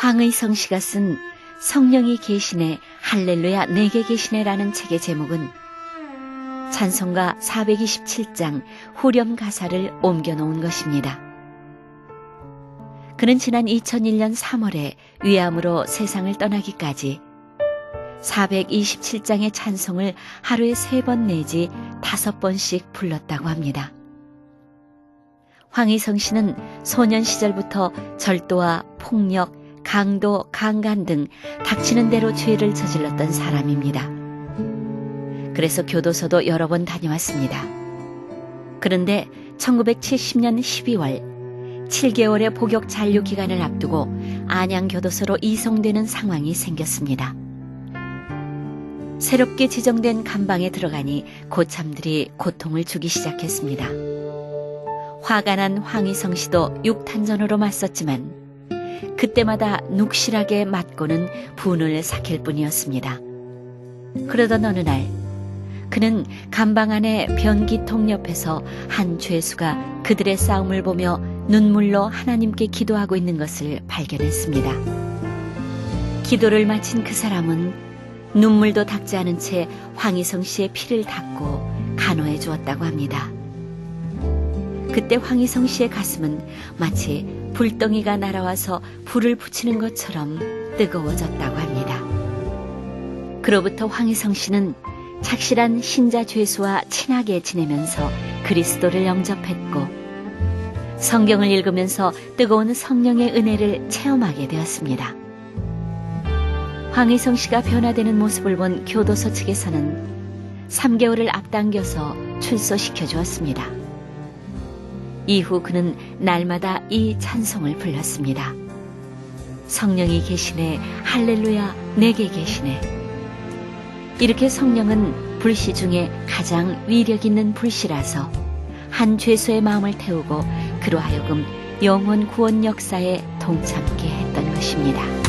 황의성 씨가 쓴 성령이 계시네 할렐루야 내게 계시네라는 책의 제목은 찬송가 427장 후렴 가사를 옮겨 놓은 것입니다. 그는 지난 2001년 3월에 위암으로 세상을 떠나기까지 427장의 찬송을 하루에 세번 내지 다섯 번씩 불렀다고 합니다. 황희성 씨는 소년 시절부터 절도와 폭력, 강도, 강간 등 닥치는 대로 죄를 저질렀던 사람입니다. 그래서 교도소도 여러 번 다녀왔습니다. 그런데 1970년 12월 7개월의 복역 잔류 기간을 앞두고 안양교도소로 이송되는 상황이 생겼습니다. 새롭게 지정된 감방에 들어가니 고참들이 고통을 주기 시작했습니다. 화가 난 황희성 씨도 육탄전으로 맞섰지만 그때마다 눅실하게 맞고는 분을 삭힐 뿐이었습니다. 그러던 어느 날 그는 감방 안의 변기통 옆에서 한 죄수가 그들의 싸움을 보며 눈물로 하나님께 기도하고 있는 것을 발견했습니다. 기도를 마친 그 사람은 눈물도 닦지 않은 채 황희성 씨의 피를 닦고 간호해 주었다고 합니다. 그때 황희성 씨의 가슴은 마치 불덩이가 날아와서 불을 붙이는 것처럼 뜨거워졌다고 합니다. 그로부터 황희성 씨는 착실한 신자 죄수와 친하게 지내면서 그리스도를 영접했고 성경을 읽으면서 뜨거운 성령의 은혜를 체험하게 되었습니다. 황희성 씨가 변화되는 모습을 본 교도소 측에서는 3개월을 앞당겨서 출소시켜 주었습니다. 이후 그는 날마다 이 찬송을 불렀습니다. 성령이 계시네, 할렐루야, 내게 계시네. 이렇게 성령은 불씨 중에 가장 위력 있는 불씨라서 한 죄수의 마음을 태우고 그로 하여금 영원 구원 역사에 동참케 했던 것입니다.